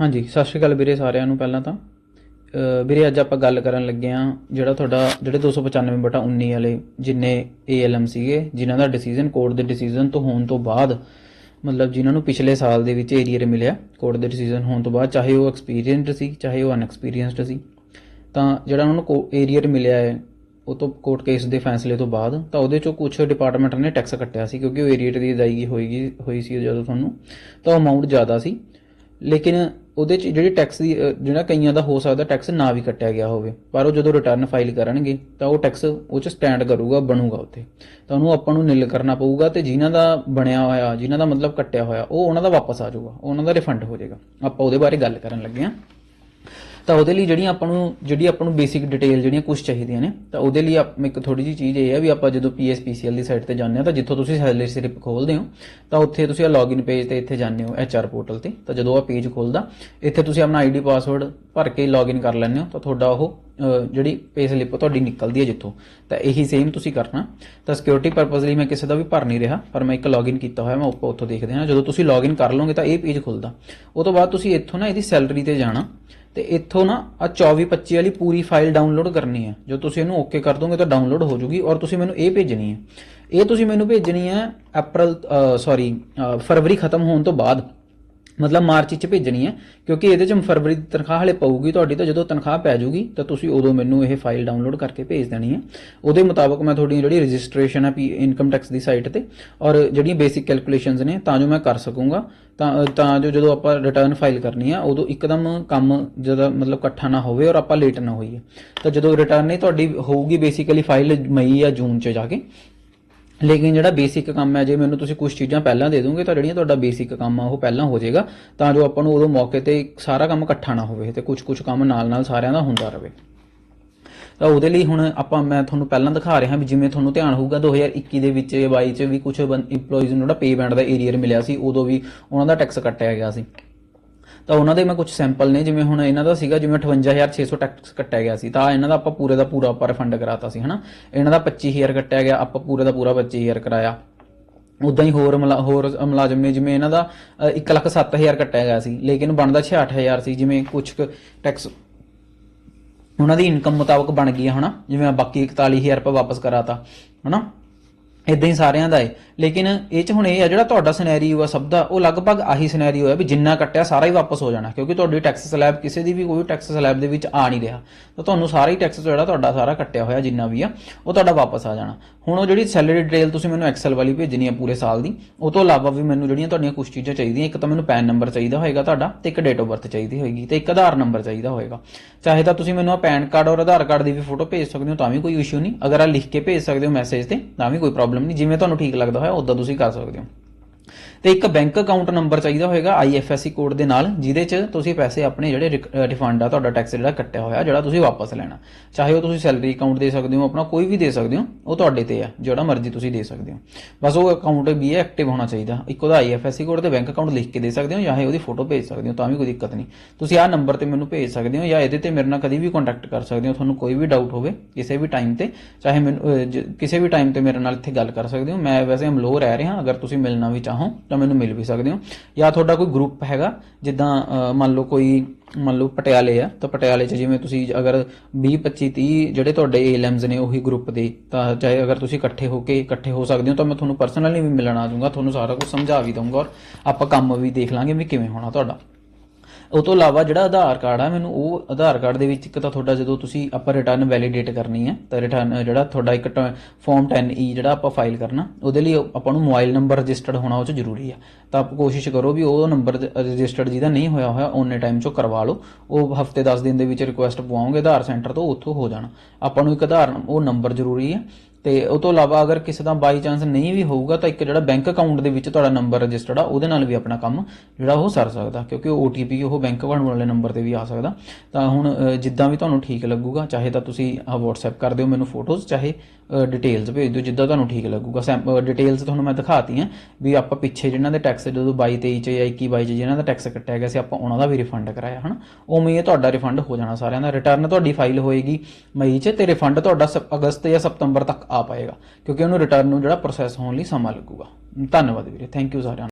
ਹਾਂਜੀ, ਸਤਿ ਸ਼੍ਰੀ ਅਕਾਲ ਵੀਰੇ ਸਾਰਿਆਂ ਨੂੰ ਪਹਿਲਾਂ ਤਾਂ। ਵੀਰੇ ਅੱਜ ਆਪਾਂ ਗੱਲ ਕਰਨ ਲੱਗੇ ਆ ਜਿਹੜਾ ਤੁਹਾਡਾ, ਜਿਹੜੇ 295 ਬਟਾ 19 ਵਾਲੇ ਜਿੰਨੇ ALM ਸੀਗੇ, ਜਿਨ੍ਹਾਂ ਦਾ ਡਿਸੀਜਨ ਕੋਰਟ ਦੇ ਡਿਸੀਜਨ ਤੋਂ ਹੋਣ ਤੋਂ ਬਾਅਦ, ਮਤਲਬ ਜਿਨ੍ਹਾਂ ਨੂੰ ਪਿਛਲੇ ਸਾਲ ਦੇ ਵਿੱਚ ਏਰੀਅਰ ਮਿਲਿਆ ਕੋਰਟ ਦੇ ਡਿਸੀਜਨ ਹੋਣ ਤੋਂ ਬਾਅਦ, ਚਾਹੇ ਉਹ ਐਕਸਪੀਰੀਅੰਸਡ ਸੀ, ਚਾਹੇ ਉਹ ਅਨਐਕਸਪੀਰੀਅੰਸਡ ਸੀ, ਤਾਂ ਜਿਹੜਾ ਉਹਨਾਂ ਨੂੰ ਏਰੀਅਰ ਮਿਲਿਆ ਹੈ, ਉਹ ਤੋਂ ਕੋਰਟ ਕੇਸ ਦੇ ਫੈਸਲੇ ਤੋਂ ਬਾਅਦ, ਤਾਂ ਉਹਦੇ ਚੋਂ ਕੁਝ ਡਿਪਾਰਟਮੈਂਟ ਨੇ ਟੈਕਸ ਕੱਟਿਆ ਸੀ, ਕਿਉਂਕਿ ਉਹ ਏਰੀਅਰ ਦੀ ਅਦਾਇਗੀ ਹੋਏਗੀ, ਹੋਈ ਸੀ ਜਦੋਂ ਤੁਹਾਨੂੰ, ਤਾਂ ਉਹ ਅਮਾਉਂਟ ਜ਼ਿਆਦਾ ਸੀ। ਲੇਕਿਨ ਉਹਦੇ ਚ ਜਿਹੜੀ ਟੈਕਸ ਦੀ ਜਿਹੜਾ ਕਈਆਂ ਦਾ ਹੋ ਸਕਦਾ ਟੈਕਸ ਨਾ ਵੀ ਕੱਟਿਆ ਗਿਆ ਹੋਵੇ, ਪਰ ਉਹ ਜਦੋਂ ਰਿਟਰਨ ਫਾਈਲ ਕਰਨਗੇ, ਤਾਂ ਉਹ ਟੈਕਸ ਉਹ ਚ ਸਟੈਂਡ ਕਰੂਗਾ, ਬਣੂਗਾ ਉੱਥੇ। ਤਾਂ ਉਹਨੂੰ ਆਪਾਂ ਨੂੰ ਨਿਲ ਕਰਨਾ ਪਊਗਾ ਤੇ ਜਿਨ੍ਹਾਂ ਦਾ ਬਣਿਆ ਹੋਇਆ, ਜਿਨ੍ਹਾਂ ਦਾ ਮਤਲਬ ਕੱਟਿਆ ਹੋਇਆ, ਉਹ ਉਹਨਾਂ ਦਾ ਵਾਪਸ ਆ ਜਾਊਗਾ, ਉਹਨਾਂ ਦਾ ਰਿਫੰਡ ਹੋ ਜਾਏਗਾ। ਆਪਾਂ ਉਹਦੇ ਬਾਰੇ ਗੱਲ ਕਰਨ ਲੱਗੇ ਹਾਂ। ਤਾਂ ਉਹਦੇ ਲਈ ਜਿਹੜੀਆਂ ਆਪਾਂ ਨੂੰ, ਜਿਹੜੀ ਆਪਾਂ ਨੂੰ ਬੇਸਿਕ ਡਿਟੇਲ ਜਿਹੜੀਆਂ ਕੁਝ ਚਾਹੀਦੀਆਂ ਨੇ, ਤਾਂ ਉਹਦੇ ਲਈ ਆਪ, ਇੱਕ ਥੋੜੀ ਜਿਹੀ ਚੀਜ਼ ਇਹ ਹੈ ਵੀ ਆਪਾਂ ਜਦੋਂ PSPCL ਦੀ ਸਾਈਟ ਤੇ ਜਾਂਦੇ ਹਾਂ, ਤਾਂ ਜਿੱਥੋਂ ਤੁਸੀਂ ਸੈਲਰੀ ਸਲਿੱਪ ਖੋਲਦੇ ਹੋ, ਤਾਂ ਉੱਥੇ ਤੁਸੀਂ ਆ ਲੌਗਇਨ ਪੇਜ ਤੇ ਇੱਥੇ ਜਾਂਦੇ ਹੋ HR ਪੋਰਟਲ ਤੇ, ਤਾਂ ਜਦੋਂ ਆ ਪੇਜ ਖੁੱਲਦਾ, ਇੱਥੇ ਤੁਸੀਂ ਆਪਣਾ ਆਈਡੀ ਪਾਸਵਰਡ ਭਰ ਕੇ ਲੌਗਇਨ ਕਰ ਲੈਂਦੇ ਹੋ, ਤਾਂ ਤੁਹਾਡਾ ਉਹ ਜਿਹੜੀ ਪੇ ਸਲਿੱਪ ਤੁਹਾਡੀ ਨਿਕਲਦੀ ਹੈ ਜਿੱਥੋਂ। ਤਾਂ ਇਹੀ ਸੇਮ ਤੁਸੀਂ ਕਰਨਾ। ਤਾਂ ਸਿਕਿਉਰਿਟੀ ਪਰਪਸ ਲਈ ਮੈਂ ਕਿਸੇ ਦਾ ਵੀ ਭਰ ਨਹੀਂ ਰਿਹਾ, ਪਰ ਮੈਂ ਇੱਕ ਲੌਗਇਨ ਕੀਤਾ ਹੋਇਆ, ਮੈਂ ਉੱਪਰ ਉੱਥੋਂ ਦੇਖਦੇ ਹਾਂ। ਜਦੋਂ ਤੁਸੀਂ ਲੌਗਇਨ ਕਰ ਲਓਗੇ ਤਾਂ ਇਹ ਪੇਜ ਖੁੱਲਦਾ। ਉਹ ਤੋਂ ਬਾਅਦ ਤੁਸੀਂ ਇੱਥੋਂ ਨਾ ਇਹਦੀ ਸੈਲਰੀ ਤੇ ਜਾਣਾ। ਤੇ ਇੱਥੋਂ ਨਾ ਆ 24 25 ਵਾਲੀ ਪੂਰੀ ਫਾਈਲ ਡਾਊਨਲੋਡ ਕਰਨੀ ਹੈ। ਜੋ ਤੁਸੀਂ ਇਹਨੂੰ ਓਕੇ ਕਰ ਦੋਗੇ ਤਾਂ ਡਾਊਨਲੋਡ ਹੋ ਜੂਗੀ ਔਰ ਤੁਸੀਂ ਮੈਨੂੰ ਇਹ ਭੇਜਣੀ ਹੈ। ਇਹ ਤੁਸੀਂ ਮੈਨੂੰ ਭੇਜਣੀ ਹੈ ਅਪ੍ਰੈਲ ਸੌਰੀ ਫਰਵਰੀ ਖਤਮ ਹੋਣ ਤੋਂ ਬਾਅਦ। ਮਤਲਬ ਮਾਰਚ ਵਿੱਚ ਭੇਜਣੀ ਹੈ, ਕਿਉਂਕਿ ਇਹਦੇ ਚ ਫਰਵਰੀ ਦੀ ਤਨਖਾਹ ਹਲੇ ਪਊਗੀ ਤੁਹਾਡੀ, ਤਾਂ ਜਦੋਂ ਤਨਖਾਹ ਪੈ ਜੂਗੀ, ਤਾਂ ਤੁਸੀਂ ਉਦੋਂ ਮੈਨੂੰ ਇਹ ਫਾਈਲ ਡਾਊਨਲੋਡ ਕਰਕੇ ਭੇਜ ਦੇਣੀ ਹੈ। ਉਹਦੇ ਮੁਤਾਬਕ ਮੈਂ ਤੁਹਾਡੀ ਜਿਹੜੀ ਰਜਿਸਟ੍ਰੇਸ਼ਨ ਹੈ ਇਨਕਮ ਟੈਕਸ ਦੀ ਸਾਈਟ ਤੇ, ਔਰ ਜਿਹੜੀਆਂ ਬੇਸਿਕ ਕੈਲਕੂਲੇਸ਼ਨਸ ਨੇ, ਤਾਂ ਜੋ ਮੈਂ ਕਰ ਸਕੂੰਗਾ। ਤਾਂ ਤਾਂ ਜੋ ਜਦੋਂ ਆਪਾਂ ਰਿਟਰਨ ਫਾਈਲ ਕਰਨੀ ਆ ਉਦੋਂ ਇੱਕਦਮ ਕੰਮ ਜਦੋਂ ਮਤਲਬ ਇਕੱਠਾ ਨਾ ਹੋਵੇ ਔਰ ਆਪਾਂ ਲੇਟ ਨਾ ਹੋਈਏ। ਤਾਂ ਜਦੋਂ ਰਿਟਰਨ ਹੀ ਤੁਹਾਡੀ ਹੋਊਗੀ ਬੇਸਿਕਲੀ ਫਾਈਲ ਮਈ ਜਾਂ ਜੂਨ ਚ ਜਾ ਕੇ ਲੇਕਿਨ ਜਿਹੜਾ ਬੇਸਿਕ ਕੰਮ ਹੈ, ਜੇ ਮੈਨੂੰ ਤੁਸੀਂ ਕੁਝ ਚੀਜ਼ਾਂ ਪਹਿਲਾਂ ਦੇ ਦੋਗੇ, ਤਾਂ ਜਿਹੜੀਆਂ ਤੁਹਾਡਾ ਬੇਸਿਕ ਕੰਮ ਆ, ਉਹ ਪਹਿਲਾਂ ਹੋ ਜਾਏਗਾ। ਤਾਂ ਜੋ ਆਪਾਂ ਨੂੰ ਉਦੋਂ ਮੌਕੇ ਤੇ ਸਾਰਾ ਕੰਮ ਇਕੱਠਾ ਨਾ ਹੋਵੇ ਤੇ ਕੁਝ ਕੁਝ ਕੰਮ ਨਾਲ ਨਾਲ ਸਾਰਿਆਂ ਦਾ ਹੁੰਦਾ ਰਹੇ ਤਾਂ ਉਹਦੇ ਲਈ ਹੁਣ ਆਪਾਂ, ਮੈਂ ਤੁਹਾਨੂੰ ਪਹਿਲਾਂ ਦਿਖਾ ਰਿਹਾ ਵੀ ਜਿਵੇਂ ਤੁਹਾਨੂੰ ਧਿਆਨ ਹੋਊਗਾ 2021 ਦੇ ਵਿੱਚ 22 ਚ ਵੀ ਕੁਝ EMPLOYEES ਨੂੰ ਜਿਹੜਾ ਪੇ ਬੈਂਡ ਦਾ ਏਰੀਅਰ ਮਿਲਿਆ ਸੀ, ਉਦੋਂ ਵੀ ਉਹਨਾਂ ਦਾ ਟੈਕਸ ਕੱਟਿਆ ਗਿਆ ਸੀ। ਤਾਂ ਉਹਨਾਂ ਦੇ ਮੈਂ ਕੁਝ ਸੈਂਪਲ ਨੇ, ਜਿਵੇਂ ਹੁਣ ਇਹਨਾਂ ਦਾ ਸੀਗਾ, ਜਿਵੇਂ 58600 ਟੈਕਸ ਕੱਟਿਆ ਗਿਆ ਸੀ, ਤਾਂ ਇਹਨਾਂ ਦਾ ਆਪਾਂ ਪੂਰੇ ਦਾ ਪੂਰਾ ਆਪਾਂ ਰਿਫੰਡ ਕਰਾਤਾ ਸੀ, ਹਨਾ? ਇਹਨਾਂ ਦਾ 25000 ਕੱਟਿਆ ਗਿਆ, ਆਪਾਂ ਪੂਰੇ ਦਾ ਪੂਰਾ 25000 ਕਰਾਇਆ। ਉਦਾਂ ਹੀ ਹੋਰ ਹੋਰ ਮੁਲਾਜ਼ਮ ਨੇ, ਜਿਵੇਂ ਇਹਨਾਂ ਦਾ 107000 ਕੱਟਿਆ ਗਿਆ ਸੀ, ਲੇਕਿਨ ਬਣਦਾ 68000 ਸੀ, ਜਿਵੇਂ ਕੁਝ ਟੈਕਸ ਉਹਨਾਂ ਦੀ ਇਨਕਮ ਮੁਤਾਬਕ ਬਣ ਗਈ ਹਨਾ? ਜਿਵੇਂ ਆਹ ਬਾਕੀ 41000 ਰੁਪਏ ਵਾਪਸ ਕਰਾਤਾ, ਹਨਾ? ਇਦਾਂ ਹੀ ਸਾਰਿਆਂ ਦਾ ਹੈ ਲੇਕਿਨ ਇਹ ਚ ਹੁਣ ਇਹ ਆ ਜਿਹੜਾ ਤੁਹਾਡਾ ਸਿਨੈਰੀਓ ਆ ਸਭ ਦਾ, ਉਹ ਲਗਭਗ ਆਹੀ ਸਿਨੈਰੀਓ ਹੈ ਵੀ ਜਿੰਨਾ ਕੱਟਿਆ ਸਾਰਾ ਹੀ ਵਾਪਸ ਹੋ ਜਾਣਾ, ਕਿਉਂਕਿ ਤੁਹਾਡੀ ਟੈਕਸ ਸਲੈਬ ਕਿਸੇ ਦੀ ਵੀ ਕੋਈ ਟੈਕਸ ਸਲੈਬ ਦੇ ਵਿੱਚ ਆ ਨਹੀਂ ਰਿਹਾ। ਤਾਂ ਤੁਹਾਨੂੰ ਸਾਰਾ ਹੀ ਟੈਕਸ ਜਿਹੜਾ ਤੁਹਾਡਾ ਸਾਰਾ ਕੱਟਿਆ ਹੋਇਆ ਜਿੰਨਾ ਵੀ ਆ, ਉਹ ਤੁਹਾਡਾ ਵਾਪਸ ਆ ਜਾਣਾ। ਹੁਣ ਉਹ ਜਿਹੜੀ ਸੈਲਰੀ ਡਿਟੇਲ ਤੁਸੀਂ ਮੈਨੂੰ ਐਕਸਲ ਵਾਲੀ ਭੇਜਣੀ ਆ ਪੂਰੇ ਸਾਲ ਦੀ, ਉਹ ਤੋਂ ਇਲਾਵਾ ਵੀ ਮੈਨੂੰ ਜਿਹੜੀਆਂ ਤੁਹਾਡੀਆਂ ਕੁਝ ਚੀਜ਼ਾਂ ਚਾਹੀਦੀਆਂ, ਇੱਕ ਤਾਂ ਮੈਨੂੰ ਪੈਨ ਨੰਬਰ ਚਾਹੀਦਾ ਹੋਏਗਾ ਤੁਹਾਡਾ ਤੇ ਇੱਕ ਡੇਟ ਆਫ ਬਰਥ ਚਾਹੀਦੀ ਹੋਏਗੀ ਤੇ ਇੱਕ ਆਧਾਰ ਨੰਬਰ ਚਾਹੀਦਾ ਹੋਏਗਾ। ਚਾਹੇ ਤਾਂ ਤੁਸੀਂ ਮੈਨੂੰ ਆ ਪੈਨ ਕਾਰਡ ਔਰ ਆਧਾਰ ਕਾਰਡ ਦੀ ਵੀ ਫੋਟੋ ਭੇਜ ਸਕਦੇ ਹੋ, ਤਾਂ ਵੀ ਕੋਈ ਇਸ਼ੂ ਨਹੀਂ। ਅਗਰ ਆ ਲਿਖ ਕੇ ਭੇਜ ਸਕਦੇ ਹੋ ਮੈਸੇਜ ਤੇ, ਤਾਂ ਵੀ ਕੋਈ ਪ੍ਰੋਬਲਮ ਨਹੀਂ ਜਿਵੇਂ ਤੁਹਾਨੂੰ ਠੀਕ ਲੱਗਦਾ ਹੋਇਆ ਉਦਾਂ ਤੁਸੀਂ ਕਰ ਸਕਦੇ ਹੋ। ਤੇ ਇੱਕ ਬੈਂਕ ਅਕਾਊਂਟ ਨੰਬਰ ਚਾਹੀਦਾ ਹੋਏਗਾ IFSC ਕੋਡ ਦੇ ਨਾਲ, ਜਿਹਦੇ 'ਚ ਤੁਸੀਂ ਪੈਸੇ ਆਪਣੇ ਜਿਹੜੇ ਰਿਫੰਡ ਆ, ਤੁਹਾਡਾ ਟੈਕਸ ਜਿਹੜਾ ਕੱਟਿਆ ਹੋਇਆ, ਜਿਹੜਾ ਤੁਸੀਂ ਵਾਪਸ ਲੈਣਾ। ਚਾਹੇ ਉਹ ਤੁਸੀਂ ਸੈਲਰੀ ਅਕਾਊਂਟ ਦੇ ਸਕਦੇ ਹੋ, ਆਪਣਾ ਕੋਈ ਵੀ ਦੇ ਸਕਦੇ ਹੋ, ਉਹ ਤੁਹਾਡੇ ਤੇ ਆ, ਜਿਹੜਾ ਮਰਜ਼ੀ ਤੁਸੀਂ ਦੇ ਸਕਦੇ ਹੋ। ਬਸ ਉਹ ਅਕਾਊਂਟ ਵੀ ਐਕਟਿਵ ਹੋਣਾ ਚਾਹੀਦਾ। ਇੱਕ ਉਹਦਾ IFSC ਕੋਡ ਤੇ ਬੈਂਕ ਅਕਾਊਂਟ ਲਿਖ ਕੇ ਦੇ ਸਕਦੇ ਹੋ, ਜਾਂ ਉਹਦੀ ਫੋਟੋ ਭੇਜ ਸਕਦੇ ਹੋ, ਤਾਂ ਵੀ ਕੋਈ ਦਿੱਕਤ ਨਹੀਂ। ਤੁਸੀਂ ਆਹ ਨੰਬਰ ਤੇ ਮੈਨੂੰ ਭੇਜ ਸਕਦੇ ਹੋ, ਜਾਂ ਇਹਦੇ ਤੇ ਮੇਰੇ ਨਾਲ ਕਦੀ ਵੀ ਕੰਟੈਕਟ ਕਰ ਸਕਦੇ ਹੋ, ਤੁਹਾਨੂੰ ਕੋਈ ਵੀ ਡਾਊਟ ਹੋਵੇ, ਕਿਸੇ ਵੀ ਟਾਈਮ ਤੇ, ਚਾਹੇ ਮੈਨੂੰ ਜ- ਕਿਸੇ ਵੀ ਟਾਈਮ ਤੇ ਮੇਰੇ ਨਾਲ ਇੱਥੇ ਗੱਲ ਕਰ ਸਕਦੇ ਹੋ। ਮੈਂ ਵੈਸੇ ਅਮਲੋਹ ਰਹਿ ਰਿਹਾ, ਅਗਰ ਤੁਸੀਂ ਮਿਲਣਾ ਵੀ ਚਾਹੋ ਤਾਂ ਮੈਨੂੰ ਮਿਲ ਵੀ ਸਕਦੇ ਹੋ। ਜਾਂ ਤੁਹਾਡਾ ਕੋਈ ਗਰੁੱਪ ਹੈਗਾ, ਜਿੱਦਾਂ ਮੰਨ ਲਓ ਕੋਈ, ਮੰਨ ਲਓ ਪਟਿਆਲੇ ਆ, ਤਾਂ ਪਟਿਆਲੇ 'ਚ ਜਿਵੇਂ ਤੁਸੀਂ ਅਗਰ 20 25 30 ਜਿਹੜੇ ਤੁਹਾਡੇ ਏਐਲਐਮਸ ਨੇ ਉਹੀ ਗਰੁੱਪ ਦੇ, ਤਾਂ ਚਾਹੇ ਅਗਰ ਤੁਸੀਂ ਇਕੱਠੇ ਹੋ ਕੇ ਇਕੱਠੇ ਹੋ ਸਕਦੇ ਹੋ, ਤਾਂ ਮੈਂ ਤੁਹਾਨੂੰ ਪਰਸਨਲੀ ਵੀ ਮਿਲਣ ਆ ਜਾਊਂਗਾ ਤੁਹਾਨੂੰ ਸਾਰਾ ਕੁਝ ਸਮਝਾ ਵੀ ਦਊਂਗਾ ਔਰ ਆਪਾਂ ਕੰਮ ਵੀ ਦੇਖ ਲਾਂਗੇ ਵੀ ਕਿਵੇਂ ਹੋਣਾ ਤੁਹਾਡਾ। ਉਹ ਤੋਂ ਇਲਾਵਾ ਜਿਹੜਾ ਆਧਾਰ ਕਾਰਡ ਆ, ਮੈਨੂੰ ਉਹ ਆਧਾਰ ਕਾਰਡ ਦੇ ਵਿੱਚ ਇੱਕ ਤਾਂ ਤੁਹਾਡਾ ਜਦੋਂ ਤੁਸੀਂ ਆਪਾਂ ਰਿਟਰਨ ਵੈਲੀਡੇਟ ਕਰਨੀ ਹੈ ਤਾਂ ਰਿਟਰਨ ਜਿਹੜਾ ਤੁਹਾਡਾ ਇੱਕ ਫਾਰਮ 10E ਜਿਹੜਾ ਆਪਾਂ ਫਾਈਲ ਕਰਨਾ, ਉਹਦੇ ਲਈ ਆਪਾਂ ਨੂੰ ਮੋਬਾਈਲ ਨੰਬਰ ਰਜਿਸਟਰਡ ਹੋਣਾ ਉਹ ਚ ਜ਼ਰੂਰੀ ਆ। ਤਾਂ ਆਪ ਕੋਸ਼ਿਸ਼ ਕਰੋ ਵੀ ਉਹ ਨੰਬਰ ਰਜਿਸਟਰਡ ਜਿਹਦਾ ਨਹੀਂ ਹੋਇਆ ਹੋਇਆ, ਉਹਨੇ ਟਾਈਮ ਚੋਂ ਕਰਵਾ ਲਓ। ਉਹ ਹਫ਼ਤੇ 10 ਦਿਨ ਦੇ ਵਿੱਚ ਰਿਕੁਐਸਟ ਪਵਾਉਂਗੇ ਆਧਾਰ ਸੈਂਟਰ ਤੋਂ ਉੱਥੋਂ ਹੋ ਜਾਣਾ। ਆਪਾਂ ਨੂੰ ਇੱਕ ਆਧਾਰ, ਉਹ ਨੰਬਰ ਜ਼ਰੂਰੀ ਹੈ ਤੇ ਉਹ ਤੋਂ ਇਲਾਵਾ ਅਗਰ ਕਿਸੇ ਦਾ ਬਾਈ ਚਾਂਸ ਨਹੀਂ ਵੀ ਹੋਊਗਾ, ਤਾਂ ਇੱਕ ਜਿਹੜਾ ਬੈਂਕ ਅਕਾਊਂਟ ਦੇ ਵਿੱਚ ਤੁਹਾਡਾ ਨੰਬਰ ਰਜਿਸਟਰਡ ਆ, ਉਹਦੇ ਨਾਲ ਵੀ ਆਪਣਾ ਕੰਮ ਜਿਹੜਾ ਉਹ ਸਰ ਸਕਦਾ, ਕਿਉਂਕਿ ਉਹ OTP ਉਹ ਬੈਂਕ ਅਕਾਊਂਟ ਵਾਲੇ ਨੰਬਰ ਤੇ ਵੀ ਆ ਸਕਦਾ। ਤਾਂ ਹੁਣ ਜਿੱਦਾਂ ਵੀ ਤੁਹਾਨੂੰ ਠੀਕ ਲੱਗੂਗਾ, ਚਾਹੇ ਤਾਂ ਤੁਸੀਂ ਆ WhatsApp ਕਰ ਦਿਓ ਮੈਨੂੰ ਫੋਟੋਜ਼ ਚਾਹੇ ਡਿਟੇਲਸ ਭੇਜ ਦਿਓ, ਜਿੱਦਾਂ ਤੁਹਾਨੂੰ ਠੀਕ ਲੱਗੂਗਾ। ਡਿਟੇਲਸ ਤੁਹਾਨੂੰ ਮੈਂ ਦਿਖਾਤੀਆਂ ਵੀ ਆਪਾਂ ਪਿੱਛੇ ਜਿਨ੍ਹਾਂ ਦੇ ਟੈਕਸ ਜਦੋਂ 22 23 ਚ ਜਾਂ 21 22 ਚ ਜਿਨ੍ਹਾਂ ਦਾ ਟੈਕਸ ਕੱਟਿਆ ਗਿਆ ਸੀ, ਆਪਾਂ ਉਹਨਾਂ ਦਾ ਵੀ ਰਿਫੰਡ ਕਰਾਇਆ, ਹਨਾ? ਉਵੇਂ ਹੀ ਤੁਹਾਡਾ ਰਿਫੰਡ ਹੋ ਜਾਣਾ ਸਾਰਿਆਂ ਦਾ। ਰਿਟਰਨ ਤੁਹਾਡੀ ਫਾਈਲ ਹੋਏਗੀ ਮਈ ਚ ਤੇ ਰਿਫੰਡ ਤੁਹਾਡਾ ਸਪ- ਅਗਸਤ ਜਾਂ ਸਤੰਬਰ ਤੱਕ ਆ ਪਾਏਗਾ। ਕਿਉਂਕਿ ਉਹਨੂੰ ਰਿਟਰਨ ਨੂੰ ਜਿਹੜਾ ਪ੍ਰੋਸੈਸ ਹੋਣ ਲਈ ਸਮਾਂ ਲੱਗੂਗਾ। ਧੰਨਵਾਦ ਵੀਰੇ। ਥੈਂਕ ਯੂ ਸਾਰਿਆਂ ਨੂੰ।